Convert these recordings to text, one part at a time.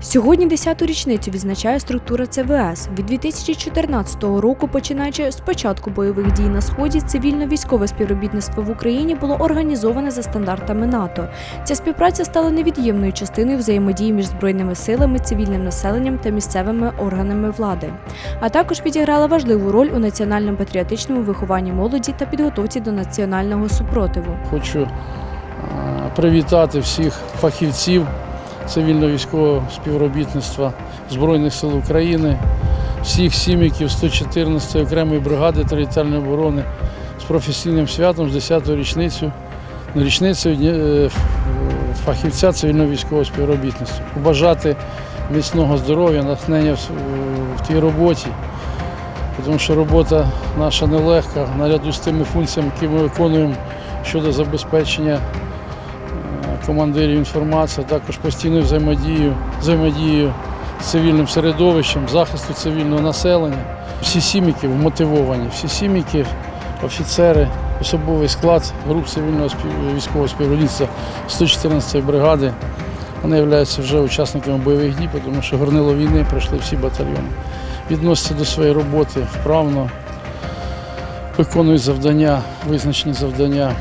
Сьогодні 10-ту річницю відзначає структура ЦВС. Від 2014 року, починаючи з початку бойових дій на сході, цивільно-військове співробітництво в Україні було організоване за стандартами НАТО. Ця співпраця стала невід'ємною частиною взаємодії між збройними силами, цивільним населенням та місцевими органами влади, а також відіграла важливу роль у національному патріотичному вихованні молоді та підготовці до національного супротиву. Хочу е, привітати всіх фахівців цивільно-військового співробітництва Збройних сил України, всіх сім'яків 114-ї окремої бригади територіальної оборони з професійним святом з 10-ю річницю, річницею е, фахівця цивільно-військового співробітництва. Побажати міцного здоров'я, натхнення в, тій роботі. Тому що робота наша нелегка, наряду з тими функціями, які ми виконуємо щодо забезпечення е, командирів інформації, також постійною взаємодією, взаємодією з цивільним середовищем, захисту цивільного населення. Всі сім'яки вмотивовані, всі сім'яки, офіцери, особовий склад груп цивільного військового співробітництва 114-ї бригади. Вони являються вже учасниками бойових дій, тому що горнило війни пройшли всі батальйони. Відносяться до своєї роботи вправно, виконують завдання, визначені завдання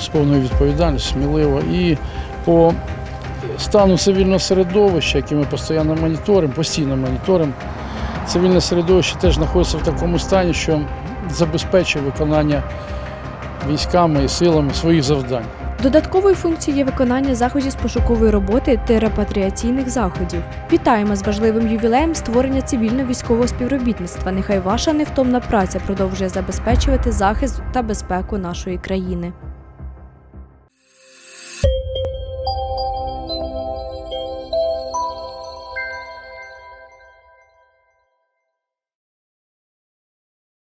з повною відповідальністю, сміливо. І по стану цивільного середовища, яке ми постійно моніторимо, постійно моніторимо, цивільне середовище теж знаходиться в такому стані, що забезпечує виконання військами і силами своїх завдань. Додатковою функцією є виконання заходів з пошукової роботи та репатріаційних заходів. Вітаємо з важливим ювілеєм створення цивільно-військового співробітництва. Нехай ваша невтомна праця продовжує забезпечувати захист та безпеку нашої країни.